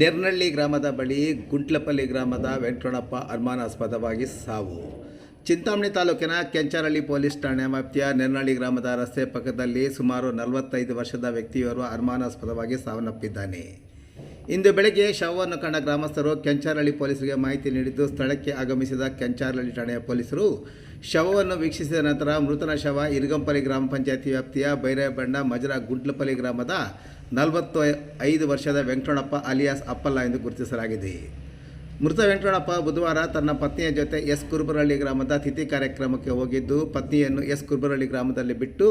ನೆರ್ನಳ್ಳಿ ಗ್ರಾಮದ ಬಳಿ ಗುಂಟ್ಲಪಲ್ಲಿ ಗ್ರಾಮದ ವೆಂಕಟಣಪ್ಪ ಅನುಮಾನಾಸ್ಪದವಾಗಿ ಸಾವು. ಚಿಂತಾಮಣಿ ತಾಲೂಕಿನ ಕೆಂಚರಳ್ಳಿ ಪೊಲೀಸ್ ಠಾಣೆ ವ್ಯಾಪ್ತಿಯ ನೆರ್ನಳ್ಳಿ ಗ್ರಾಮದ ರಸ್ತೆ ಪಕ್ಕದಲ್ಲಿ ಸುಮಾರು ನಲವತ್ತೈದು ವರ್ಷದ ವ್ಯಕ್ತಿಯವರು ಅನುಮಾನಾಸ್ಪದವಾಗಿ ಸಾವನ್ನಪ್ಪಿದ್ದಾನೆ. ಇಂದು ಬೆಳಗ್ಗೆ ಶವವನ್ನು ಕಂಡ ಗ್ರಾಮಸ್ಥರು ಕೆಂಚಾರಳ್ಳಿ ಪೊಲೀಸರಿಗೆ ಮಾಹಿತಿ ನೀಡಿದ್ದು ಸ್ಥಳಕ್ಕೆ ಆಗಮಿಸಿದ ಕೆಂಚಾರಳ್ಳಿ ಠಾಣೆಯ ಪೊಲೀಸರು ಶವವನ್ನು ವೀಕ್ಷಿಸಿದ ನಂತರ ಮೃತನ ಶವ ಇರ್ಗಂಪಲ್ಲಿ ಗ್ರಾಮ ಪಂಚಾಯತಿ ವ್ಯಾಪ್ತಿಯ ಬೈರೇಬಂಡ ಮಜರ ಗುಡ್ಲಪಲ್ಲಿ ಗ್ರಾಮದ ನಲವತ್ತು ಐದು ವರ್ಷದ ವೆಂಕಟಣಪ್ಪ ಅಲಿಯಾಸ್ ಅಪ್ಪಲ್ಲ ಎಂದು ಗುರುತಿಸಲಾಗಿದೆ. ಮೃತ ವೆಂಕಟಪ್ಪ ಬುಧವಾರ ತನ್ನ ಪತ್ನಿಯ ಜೊತೆ ಎಸ್ ಕುರುಬರಹಳ್ಳಿ ಗ್ರಾಮದ ತಿಥಿ ಕಾರ್ಯಕ್ರಮಕ್ಕೆ ಹೋಗಿದ್ದು, ಪತ್ನಿಯನ್ನು ಎಸ್ ಕುರುಬರಹಳ್ಳಿ ಗ್ರಾಮದಲ್ಲಿ ಬಿಟ್ಟು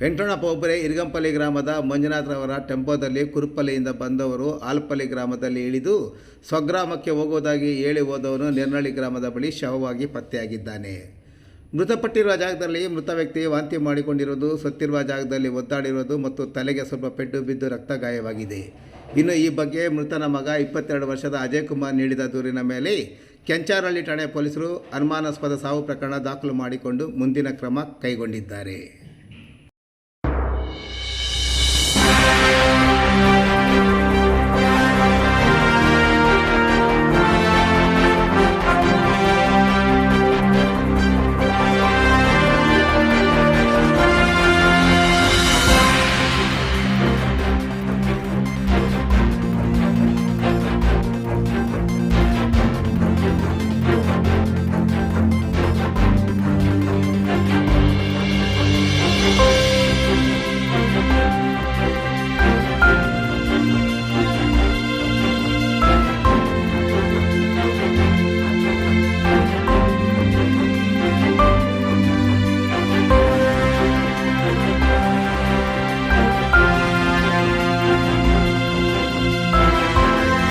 ವೆಂಕಟಪ್ಪ ಒಬ್ಬರೇ ಇರ್ಗಂಪಲ್ಲಿ ಗ್ರಾಮದ ಮಂಜುನಾಥ್ರವರ ಟೆಂಪೋದಲ್ಲಿ ಕುರುಪಲ್ಲಿಯಿಂದ ಬಂದವರು ಆಲ್ಪಲ್ಲಿ ಗ್ರಾಮದಲ್ಲಿ ಇಳಿದು ಸ್ವಗ್ರಾಮಕ್ಕೆ ಹೋಗುವುದಾಗಿ ಹೇಳಿ ಹೋದವನು ನಿರ್ನಳ್ಳಿ ಗ್ರಾಮದ ಬಳಿ ಶವವಾಗಿ ಪತ್ತೆಯಾಗಿದ್ದಾನೆ. ಮೃತಪಟ್ಟಿರುವ ಜಾಗದಲ್ಲಿ ಮೃತ ವ್ಯಕ್ತಿ ವಾಂತಿ ಮಾಡಿಕೊಂಡಿರುವುದು, ಸತ್ತಿರುವ ಜಾಗದಲ್ಲಿ ಒದ್ದಾಡಿರುವುದು ಮತ್ತು ತಲೆಗೆ ಸ್ವಲ್ಪ ಪೆಟ್ಟು ಬಿದ್ದು ರಕ್ತ ಗಾಯವಾಗಿದೆ. ಇನ್ನು ಈ ಬಗ್ಗೆ ಮೃತನ ಮಗ ಇಪ್ಪತ್ತೆರಡು ವರ್ಷದ ಅಜಯ್ ಕುಮಾರ್ ನೀಡಿದ ದೂರಿನ ಮೇಲೆ ಕೆಂಚಾರಹಳ್ಳಿ ಠಾಣೆ ಪೊಲೀಸರು ಅನುಮಾನಾಸ್ಪದ ಸಾವು ಪ್ರಕರಣ ದಾಖಲು ಮಾಡಿಕೊಂಡು ಮುಂದಿನ ಕ್ರಮ ಕೈಗೊಂಡಿದ್ದಾರೆ.